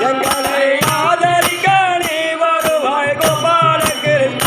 जंगल आदर गणे वरु भाई Gopal Krishna.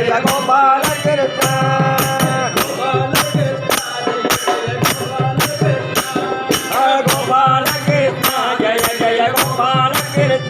Jai Jai Gopal Krishna, Jai get it. Krishna, Jai Jai Gopal Krishna, Jai Jai Gopal Krishna.